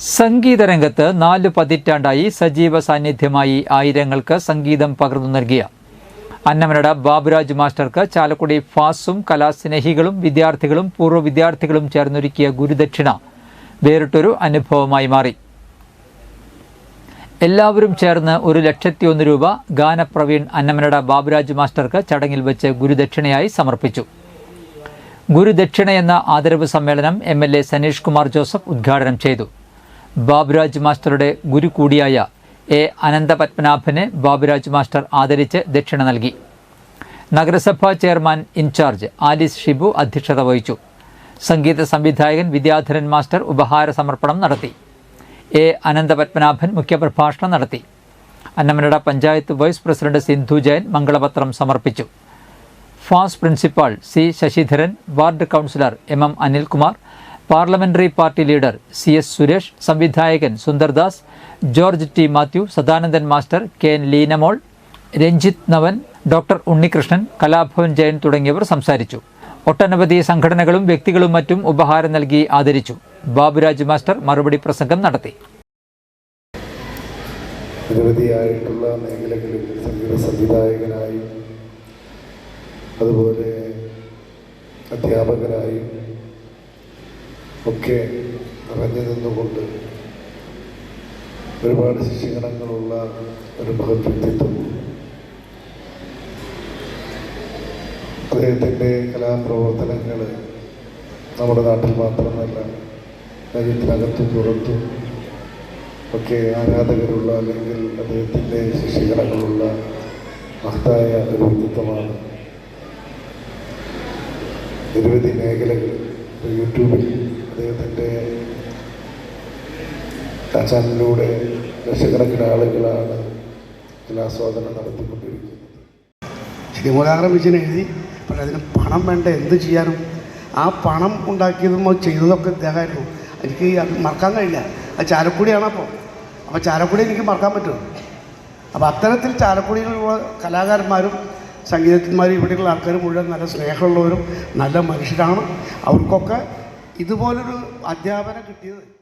സംഗീതരംഗത്ത് നാല് പതിറ്റാണ്ടായി സജീവ സാന്നിധ്യമായി ആയിരങ്ങൾക്ക് സംഗീതം പകർന്നു നൽകിയ. അന്നമനട ബാബുരാജ് മാസ്റ്റർക്ക് ചാലക്കുടി ഫാസും കലാസ്നേഹികളും വിദ്യാർത്ഥികളും പൂർവ വിദ്യാർത്ഥികളും ചേർന്നൊരുക്കിയ ഗുരുദക്ഷിണ വേറിട്ടൊരു അനുഭവമായി മാറി. എല്ലാവരും ചേർന്ന് ഒരു ലക്ഷത്തി ഒന്ന് രൂപ ഗാനപ്രവീൺ അന്നമനട ബാബുരാജ് മാസ്റ്റർക്ക് ചടങ്ങിൽ വെച്ച് ഗുരുദക്ഷിണയായി സമർപ്പിച്ചു. ഗുരുദക്ഷിണ എന്ന ആദരവ് സമ്മേളനം M L A Sanish Kumar Joseph ഉദ്ഘാടനം ചെയ്തു. ബാബുരാജ് മാസ്റ്ററുടെ ഗുരു കൂടിയായ എ അനന്തപത്മനാഭനെ ബാബുരാജ് മാസ്റ്റർ ആദരിച്ച് ദക്ഷിണ നൽകി. നഗരസഭാ ചെയർമാൻ ഇൻചാർജ് ആലിസ് ഷിബു അധ്യക്ഷത വഹിച്ചു. സംഗീത സംവിധായകൻ വിദ്യാധരൻ മാസ്റ്റർ ഉപഹാര സമർപ്പണം നടത്തി. എ അനന്തപത്മനാഭൻ മുഖ്യപ്രഭാഷണം നടത്തി. അന്നമനട പഞ്ചായത്ത് വൈസ് പ്രസിഡന്റ് സിന്ധു ജയൻ മംഗളപത്രം സമർപ്പിച്ചു. ഫാസ് principal C Sasidharan ward councillor M M Anilkumar parliamentary party leader C S Suresh സംവിധായകൻ Sundardas George T Mathew Sadanandan master K N Leenamol Ranjith Navan doctor Unnikrishnan Kalabhavan Jayan തുടങ്ങിയവർ സംസാരിച്ചു. ഒട്ടനവധി സംഘടനകളും വ്യക്തികളും മറ്റും ഉപഹാരം നൽകി ആദരിച്ചു. ബാബുരാജ് മാസ്റ്റർ മറുപടി പ്രസംഗം നടത്തി. നിരവധിയായിട്ടുള്ള സംവിധായകനായും അതുപോലെ അധ്യാപകനായും ഒക്കെ നിറഞ്ഞു നിന്നുകൊണ്ട് ഒരുപാട് ശിക്ഷണങ്ങളുള്ള ഒരു മഹത് വ്യക്തിത്വം അദ്ദേഹത്തിന്റെ കലാപ്രവർത്തനങ്ങൾ നമ്മുടെ നാട്ടിൽ മാത്രമല്ല രാജ്യത്തിനകത്തും പുറത്തും ഒക്കെ ആരാധകരുള്ള അല്ലെങ്കിൽ അദ്ദേഹത്തിന്റെ ശിഷ്യഗണങ്ങളുള്ള മഹത്തായ ഒരു വ്യക്തിത്വമാണ്. നിരവധി മേഖലകൾ യൂട്യൂബിൽ അദ്ദേഹത്തിന്റെ ചാനലിലൂടെ ലക്ഷക്കണക്കിന് ആളുകളാണ് ജലാസ്വാദനം നടത്തിക്കൊണ്ടിരിക്കുന്നത്. ശ്രീമൂലാകരം വിജയൻ എഴുതി. പക്ഷേ അതിന് പണം വേണ്ട? എന്ത് ചെയ്യാനും? ആ പണം ഉണ്ടാക്കിയതും ചെയ്തതൊക്കെ ഇദ്ദേഹമായിരുന്നു. എനിക്ക് മറക്കാൻ കഴിയില്ല. അത് ചാലക്കുടിയാണ് അപ്പോൾ. അപ്പോൾ ചാലക്കുടി എനിക്ക് മറക്കാൻ പറ്റും. അപ്പോൾ അത്തരത്തിൽ ചാലക്കുടിയിലുള്ള കലാകാരന്മാരും സംഗീതജ്ഞന്മാരും ഇവിടെയുള്ള ആൾക്കാരും മുഴുവൻ നല്ല സ്നേഹമുള്ളവരും നല്ല മനുഷ്യരാണ്. അവർക്കൊക്കെ ഇതുപോലൊരു അധ്യാപനം കിട്ടിയത്